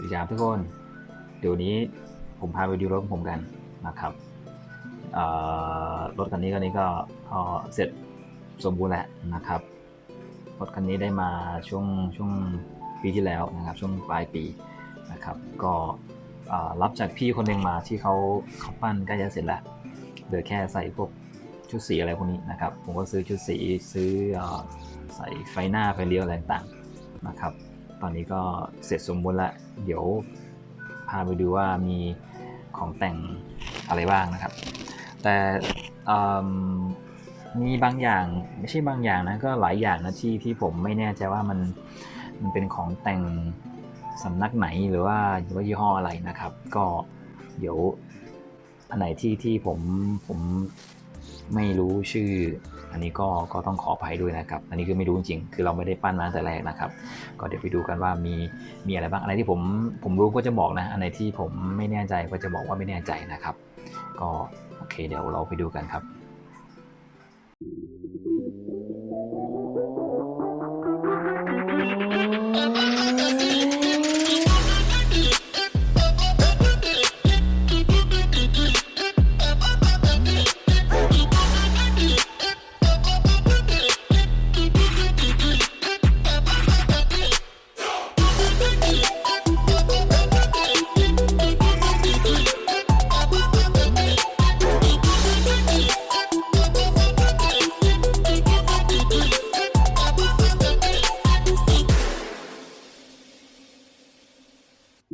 สวัสดีครับทุกคน เดี๋ยวนี้ผมพาไปดูรถของผมกันนะครับรถคันนี้คันนี้ก็เสร็จสมบูรณ์แล้วนะครับรถคันนี้ได้มาช่วงช่วงปีที่แล้วนะครับ ช่วงปลายปีนะครับ ก็รับจากพี่คนหนึ่งมาที่เขาเขาปั้นใกล้จะเสร็จแล้วเหลือแค่ใส่พวกชุดสีอะไรพวกนี้นะครับ ผมก็ซื้อชุดสีซื้ออใส่ไฟหน้าไฟเลี้ยวอะไรต่างนะครับ ตอนนี้ก็เสร็จสมบูรณ์ล้วเดี๋ยวพาไปดูว่ามีของแต่งอะไรบ้างนะครับ แต่อืมมีบางอย่างไม่ใช่บางอย่างนะก็หลายอย่างนะที่ที่ผมไม่แน่ใจว่ามันมันเป็นของแต่งสำนักไหนหรือว่าหรือว่ายี่ห้ออะไรนะครับ ก็เดี๋ยวอันไหนที่ที่ผมผมไม่รู้ชื่อ อันนี้ก็ก็ต้องขออภัยด้วยนะครับ อันนี้คือไม่รู้จริงๆคือเราไม่ได้ปั้นมาตั้งแต่แรกนะครับ ก็เดี๋ยวไปดูกันว่ามีมีอะไรบ้างอะไรที่ผมผมรู้ก็จะบอกนะอันไหนที่ผมไม่แน่ใจก็จะบอกว่าไม่แน่ใจนะครับ ก็โอเคเดี๋ยวเราไปดูกันครับ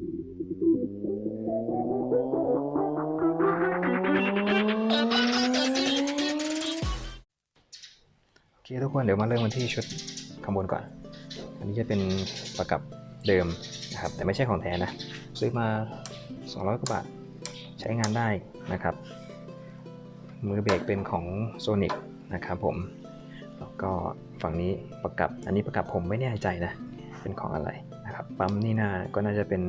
โอเคทุกคนเดี๋ยวมาเริ่มกันที่ชุดข้างบนก่อน อันนี้จะเป็นประกับเดิมนะครับ แต่ไม่ใช่ของแท้นะ ซื้อมา 200กว่าบาทใช้งานได้นะครับ มือเบรกเป็นของ Sonic นะครับผม แล้วก็ฝั่งนี้ประกับ อันนี้ประกับผมไม่แน่ใจนะ เป็นของอะไร นะครับปั๊มนี่น่าก็น่าจะเป็น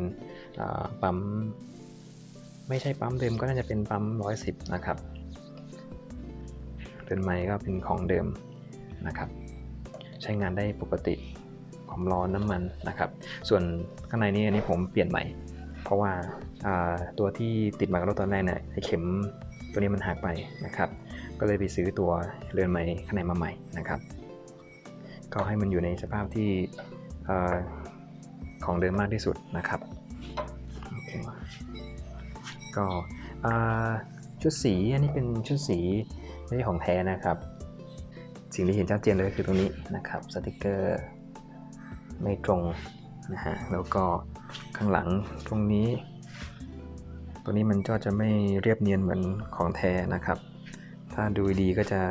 ปั๊มไม่ใช่ปั๊มเดิมก็น่าจะเป็นปั๊ม110 นะครับเรือนไม้ก็เป็นของเดิมนะครับ ใช้งานได้ปกติความร้อนน้ำมันนะครับ ส่วนข้างในนี้อันนี้ผมเปลี่ยนใหม่ เพราะว่าาตัวที่ติดมากับรถตอนแรกเนี่ยไอเข็มตัวนี้มันหักไปนะครับ ก็เลยไปซื้อตัวเรือนใหม่ข้างในมาใหม่นะครับ ก็ให้มันอยู่ในสภาพที่ ของเดิมมากที่สุดนะครับ ก็ชุดสีอันนี้เป็นชุดสีไม่ใช่ของแท้นะครับ สิ่งที่เห็นชัดเจนเลยคือตรงนี้นะครับสติกเกอร์ไม่ตรงนะฮะแล้วก็ข้างหลังตรงนี้ ตัวนี้มันก็จะไม่เรียบเนียนเหมือนของแท้นะครับ ถ้าดูดีก็จะ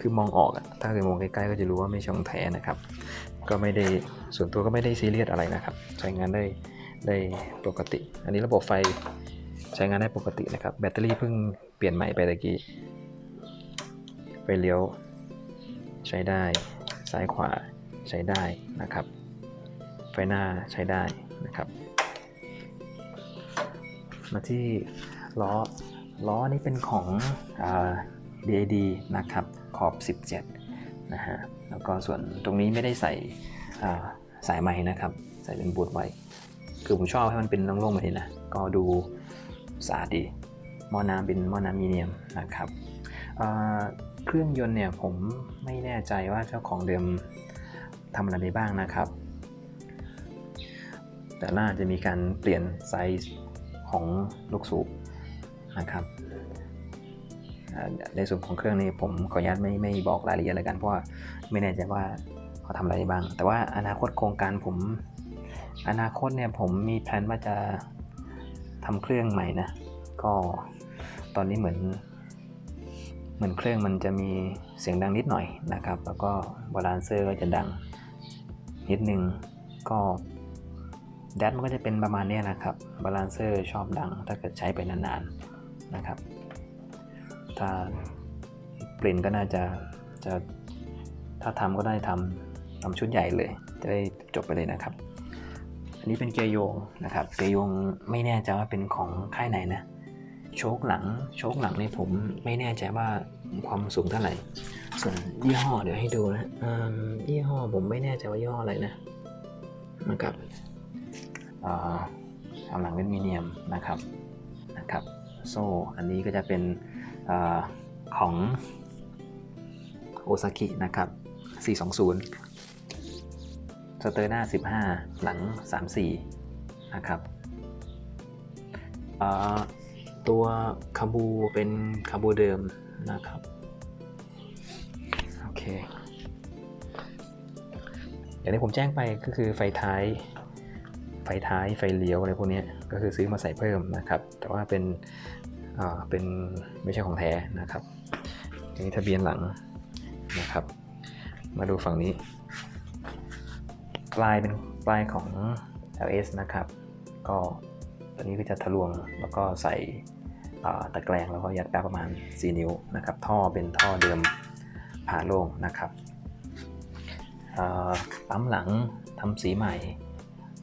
คือมองออกอะถ้าเกิดมองใกล้ๆก็จะรู้ว่าไม่ช่องแท้นะครับ ก็ไม่ได้ส่วนตัวก็ไม่ได้ซีเรียสอะไรนะครับ ใช้งานได้ได้ปกติ อันนี้ระบบไฟใช้งานได้ปกตินะครับ แบตเตอรี่เพิ่งเปลี่ยนใหม่ไปตะกี้ไฟเลี้ยว ใช้ได้ซ้ายขวาใช้ได้นะครับ ไฟหน้าใช้ได้นะครับ มาที่ล้อล้อนี้เป็นของอ DAD นะครับ ขอบ 17 นะฮะ แล้วก็ส่วนตรงนี้ไม่ได้ใส่สายไม้นะครับ ใส่เป็นบูทไว้ คือผมชอบให้มันเป็นโล่งๆแบบนี้นะ ก็ดูสะอาดดีมอน้ำเป็นมอน้ำมีเนียมนะครับเครื่องยนต์เนี่ยผมไม่แน่ใจว่าเจ้าของเดิมทำอะไรได้บ้างนะครับ แต่น่าจะมีการเปลี่ยนไซส์ของลูกสูบนะครับ ในส่วนของเครื่องนี้ผมขออนุญาตไม่ไม่บอกรายละเอียดเลยกันเพราะว่าไม่แน่ใจว่าเขาทำอะไรบ้าง แต่ว่าอนาคตโครงการผมอนาคตเนี่ยผมมีแผนว่าจะทำเครื่องใหม่นะ ก็ตอนนี้เหมือน เหมือนเครื่องมันจะมีเสียงดังนิดหน่อยนะครับ แล้วก็บาลานเซอร์ก็จะดังนิดนึงก็แดดมันก็จะเป็นประมาณนี้นะครับบาลานเซอร์ชอบดังถ้าเกิดใช้ไปนานๆนะครับ ถ้าเปลี่ยนก็น่าจะจะถ้าทำก็ได้ทำทำชุดใหญ่เลย จะได้จบไปเลยนะครับ อันนี้เป็นเกียร์โยงนะครับ เกียร์โยงไม่แน่ใจว่าเป็นของค่ายไหนนะ โชคหลัง โชคหลังนี่ผมไม่แน่ใจว่าความสูงเท่าไหร่ ส่วนยี่ห้อเดี๋ยวให้ดูนะยี่ห้อผมไม่แน่ใจว่ายี่ห้ออะไรนะนะครับอ่ากำลังเล่นมีเนียมนะครับนะครับ โซ่อันนี้ก็จะเป็น อของโอซากินะครับ 420 สเตอร์หน้า 15 หลัง 34 นะครับตัวคาบูเป็นคาบูเดิมนะครับ โอเค อย่างที่ผมแจ้งไปก็คือไฟท้าย ไฟท้ายไฟเลี้ยวอะไรพวกนี้ก็คือซื้อมาใส่เพิ่มนะครับ แต่ว่าเป็น เป็นไม่ใช่ของแท้นะครับอันนี้ทะเบียนหลังนะครับ มาดูฝั่งนี้ ปลายเป็นปลายของ LS นะครับ ก็ตัวนี้ก็จะทะลวงแล้วก็ใส่ตะแกรงแล้วก็ยัดแป๊บประมาณ 4 นิ้วนะครับ ท่อเป็นท่อเดิมผ่าโล่งนะครับปั๊มหลังทำสีใหม่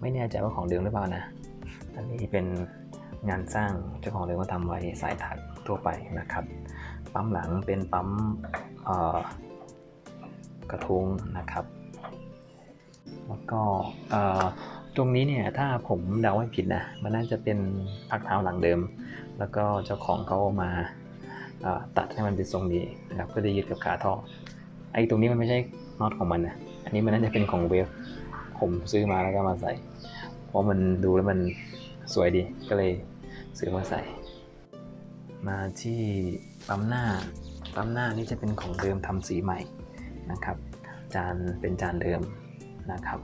ไม่แน่ใจว่าของเดิมหรือเปล่านะ อันนี้เป็น งานสร้างเจ้าของเดิมก็ทำไว้สายถักทั่วไปนะครับ ปั๊มหลังเป็นปั๊มกระทุงนะครับแล้วก็ตรงนี้เนี่ยถ้าผมเดาไม่ผิดนะมันน่าจะเป็นพักเท้าหลังเดิม แล้วก็เจ้าของเขามาตัดให้มันเป็นทรงนี้นะครับเพื่อจะยึดกับขาท่อไอ้ตรงนี้มันไม่ใช่น็อตของมันนะอันนี้มันน่าจะเป็นของเวฟผมซื้อมาแล้วก็มาใส่ เพราะมันดูแล้วมันสวยดีก็เลย ซื้อมาใส่ มาที่ปั๊มหน้า ปั๊มหน้านี่จะเป็นของเดิมทำสีใหม่นะครับ จานเป็นจานเดิมนะครับ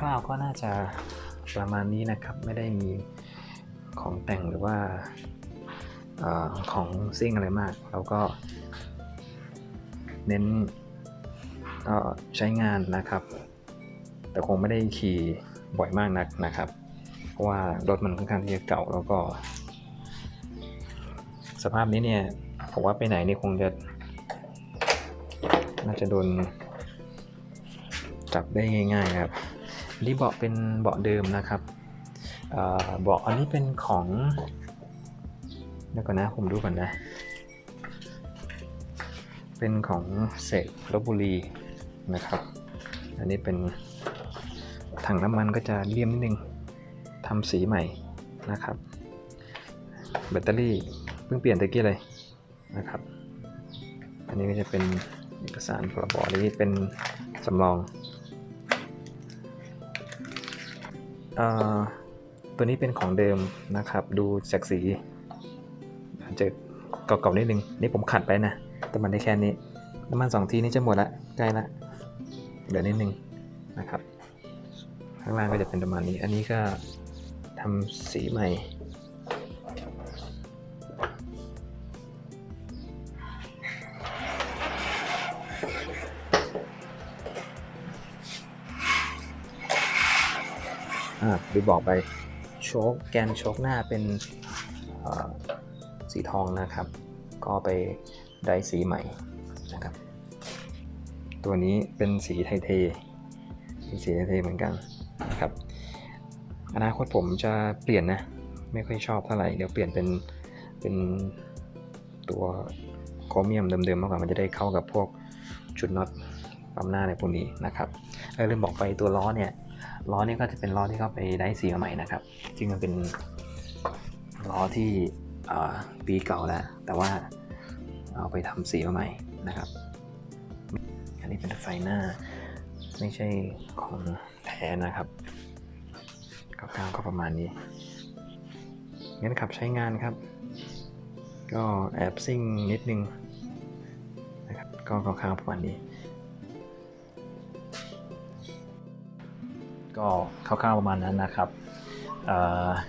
คร่าวๆก็น่าจะประมาณนี้นะครับ ไม่ได้มีของแต่งหรือว่าออของซิ่งอะไรมาก เราก็เน้นใช้งานนะครับ แต่คงไม่ได้ขี่บ่อยมากนักนะครับ เพราะว่ารถมันค่อนข้างที่จะเก่าแล้วก็ สภาพนี้เนี่ยผมว่าไปไหนนี่คงจะน่าจะโดนจับได้ง่ายๆครับนี่เบาะเป็นเบาะเดิมนะครับเบาะอันนี้เป็นของเดี๋ยวก่อนนะผมดูก่อนนะ เป็นของเสกลบบุรีนะครับ อันนี้เป็นถังน้ำมันก็จะเลี่ยมนิดนึง ทำสีใหม่นะครับ แบตเตอรี่เพิ่งเปลี่ยนตะกี้เลยนะครับ อันนี้ก็จะเป็นเอกสารพรบนี้เป็นสำรองอตัวนี้เป็นของเดิมนะครับ ดูจากสีอาจจะเก่าๆนิดนึง นี่ผมขัดไปนะ แต่มันได้แค่นี้น้ำมันสองทีนี้จะหมดละใกล้ละเดี๋ยวนิดนึงนะครับ ข้างล่างก็จะเป็นประมาณนี้ อันนี้ก็ำสีใหม่ อ่าลืมบอกไปโชคแกนโชคหน้าเป็นสีทองนะครับ ก็ไปได้สีใหม่นะครับ ตัวนี้เป็นสีไทเทเป็นสีไทเทเหมือนกันนะครับ อนาคตผมจะเปลี่ยนนะ ไม่ค่อยชอบเท่าไหร่ เดี๋ยวเปลี่ยนเป็นเป็นตัวโครเมียมเดิมๆมากกว่ามันจะได้เข้ากับพวกจุดน็อตปั๊มหน้าในพวกนี้นะครับเออลืมบอกไปตัวล้อเนี่ยล้อเนี่ยก็จะเป็นล้อที่เขาไปได้สีมาใหม่นะครับจริงมันเป็นล้อที่ปีเก่าแล้ว แต่ว่าเอาไปทำสีมาใหม่นะครับ อันนี้เป็นไฟหน้า ไม่ใช่ของแท้นะครับ คร่าวๆก็ประมาณนี้งั้นขับใช้งานครับ ก็แอบซิ่งนิดนึงนะครับก็คร่าวๆประมาณนี้ ก็คร่าวๆประมาณนั้นนะครับ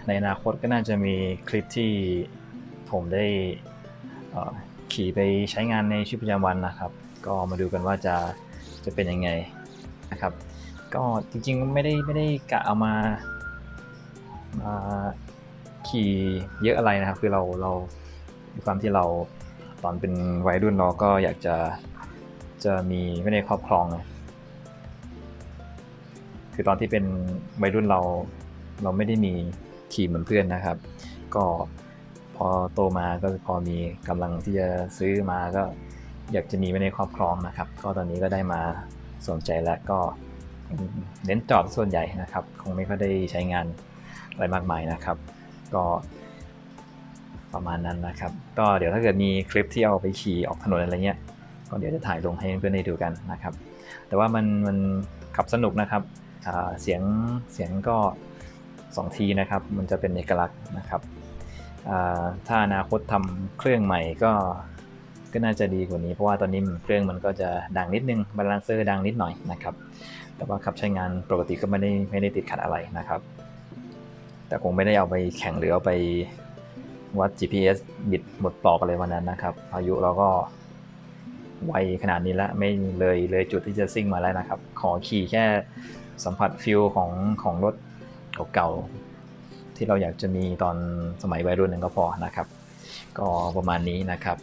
ในอนาคตก็น่าจะมีคลิปที่ผมได้ขี่ไปใช้งานในชีวิตประจำวันนะครับ ก็มาดูกันว่าจะจะเป็นยังไงนะครับ ก็จริงๆไม่ได้ไม่ได้กะเอามา ขี่เยอะอะไรนะครับ คือเราเราความที่เราตอนเป็นวัยรุ่นเราก็อยากจะจะมีไม่ได้ครอบครองไงคือตอนที่เป็นวัยรุ่นเราเราไม่ได้มีขี่เหมือนเพื่อนนะครับ ก็พอโตมาก็พอมีกำลังที่จะซื้อมาก็อยากจะมีไว้ในครอบครองนะครับ ก็ตอนนี้ก็ได้มาสนใจแล้วก็เน้นจอดส่วนใหญ่นะครับ คงไม่ค่อยได้ใช้งาน อะไรมากมายนะครับ ก็ประมาณนั้นนะครับ ก็เดี๋ยวถ้าเกิดมีคลิปที่เอาไปขี่ออกถนนอะไรเงี้ย ก็เดี๋ยวจะถ่ายลงให้เพื่อนๆได้ดูกันนะครับ แต่ว่ามันมันขับสนุกนะครับ เสียงเสียงก็ 2 ทีนะครับ มันจะเป็นเอกลักษณ์นะครับถ้าอนาคตทำเครื่องใหม่ก็ก็น่าจะดีกว่านี้ เพราะว่าตอนนี้เครื่องมันก็จะดังนิดนึงบาลานเซอร์ดังนิดหน่อยนะครับ แต่ว่าขับใช้งานปกติก็ไม่ได้ไม่ได้ติดขัดอะไรนะครับ แต่คงไม่ได้เอาไปแข่งหรือเอาไปวัด GPS บิดหมดปลอกอะไรวันนั้นนะครับ อายุเราก็ไวขนาดนี้แล้วไม่เลยเลยจุดที่จะซิ่งมาแล้วนะครับ ขอขี่แค่สัมผัสฟิลของของรถเก่าๆที่เราอยากจะมีตอนสมัยวัยรุ่นนึงก็พอนะครับ ก็ประมาณนี้นะครับ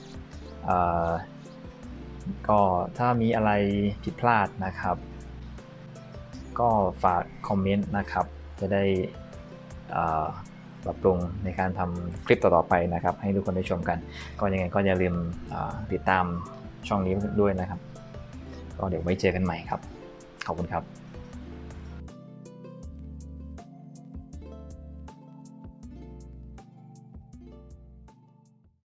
ก็ถ้ามีอะไรผิดพลาดนะครับ ก็ฝากคอมเมนต์นะครับ จะได้ ปรับปรุงในการทำคลิปต่อๆไปนะครับ ให้ทุกคนได้ชมกัน ก็ยังไงก็อย่าลืมติดตามช่องนี้ด้วยนะครับ ก็เดี๋ยวไว้เจอกันใหม่ครับ ขอบคุณครับ